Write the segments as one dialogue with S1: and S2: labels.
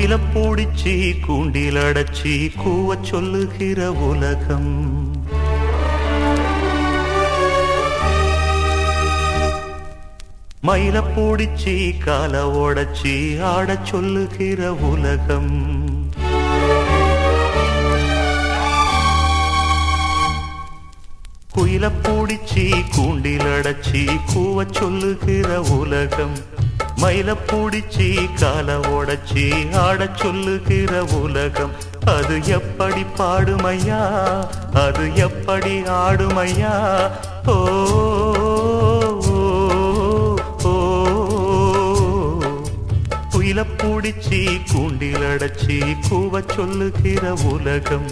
S1: கோவில பூடிச்சி கூண்டில் அடைச்சி கூவ சொல்லுகிற உலகம். மயில பூடிச்சி கால ஓடச்சி ஆடச் சொல்லுகிற உலகம். குயில பூடிச்சி கூண்டில் அடைச்சி கூவ சொல்லுகிற உலகம். மயில பூடிச்சி கால ஓடச்சி ஆடச் சொல்லுகிற உலகம். அது எப்படி பாடுமையா? அது எப்படி ஆடுமையா? ஓ ஓ, குயில பூடிச்சி கூண்டில் அடைச்சி கூவ சொல்லுகிற உலகம்.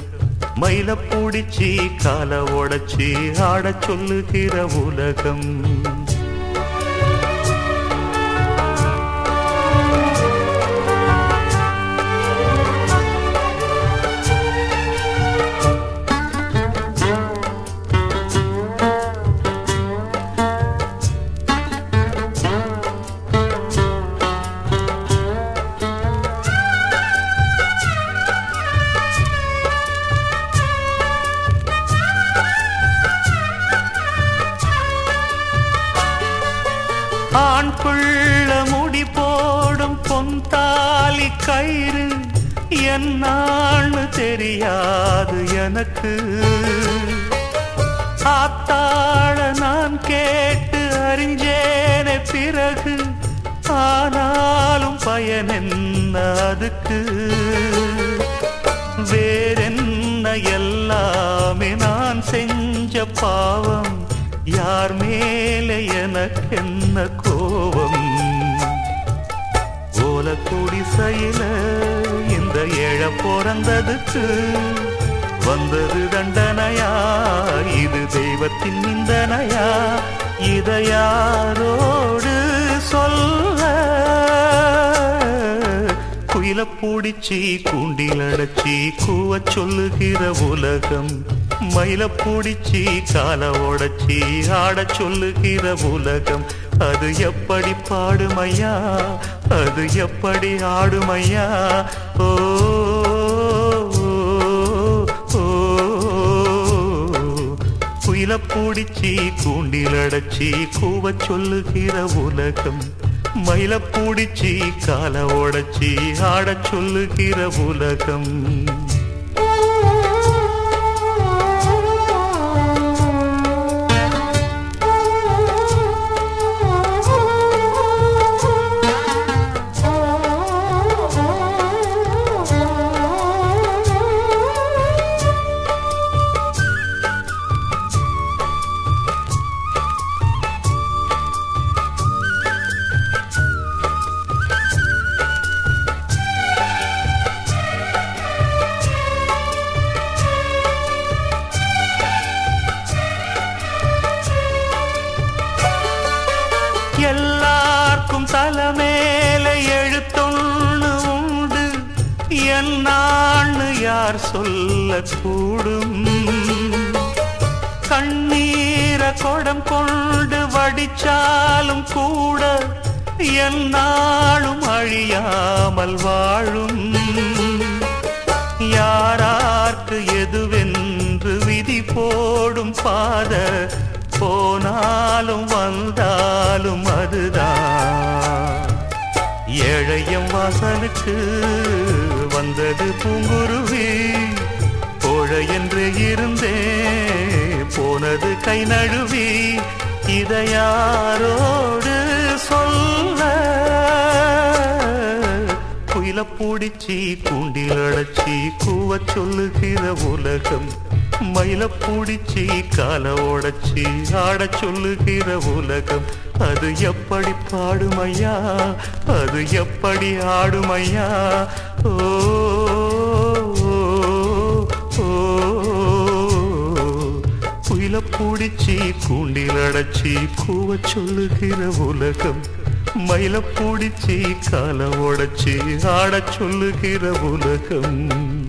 S1: மயில பூடிச்சி கால உடைச்சி ஆடச் சொல்லுகிற உலகம். ஆண் புள்ள முடி போடும் பொந்தாலி கயிறு என்னான்னு தெரியாது எனக்கு. ஆத்தாழ நான் கேட்டு அறிஞ்சேனே பிறகு ஆனாலும் பயன் என்ன அதுக்கு? வேறென்ன எல்லாமே நான் செஞ்ச பாவம் யார் மே எனக்கென்ன கோபம்? ஓல குடிசையில இந்த ஏழ பிறந்ததுக்கு வந்தது தண்டனையா? இது தெய்வத்தின் நிந்தனையா? இதை யாரோடு சொல்ல? குயில பூடிச்சி கூண்டில் அடைச்சி கூவ சொல்லுகிற உலகம் மயில பூடிச்சி கால உடச்சி ஆட சொல்லுகிற உலகம் அது எப்படி பாடுமையா? அது எப்படி ஆடுமையா? ஓ குயில பூடிச்சி கூண்டில் அடைச்சி கூவ சொல்லுகிற உலகம் மயில பூடிச்சி கால உடச்சி ஆட சொல்லுகிற உலகம். தலைமேல எழுத்தொன்னு உண்டு. என்னான்னு யார் சொல்லக்கூடும். கண்ணீர கொடம் கொண்டு வடிச்சாலும் கூட என்னாலும் அழியாமல் வாழும். எனக்கு வந்தது பூங்குருவி. போழ என்று இருந்தே போனது கை நழுவி. இதையாரோடு சொல்ல? குயில பூடிச்சி கூண்டில் அடைச்சி கூவ சொல்லுகிற உலகம். மயில பூடிச்சி கால உடைச்சி ஆடச் சொல்லுகிற உலகம். அது எப்படி பாடுமையா? அது எப்படி ஆடுமையா? ஓ குயில பூடிச்சி கூண்டில் அடைச்சி கூவ சொல்லுகிற உலகம். மயில பூடிச்சி கால உடைச்சி ஆடச் சொல்லுகிற உலகம்.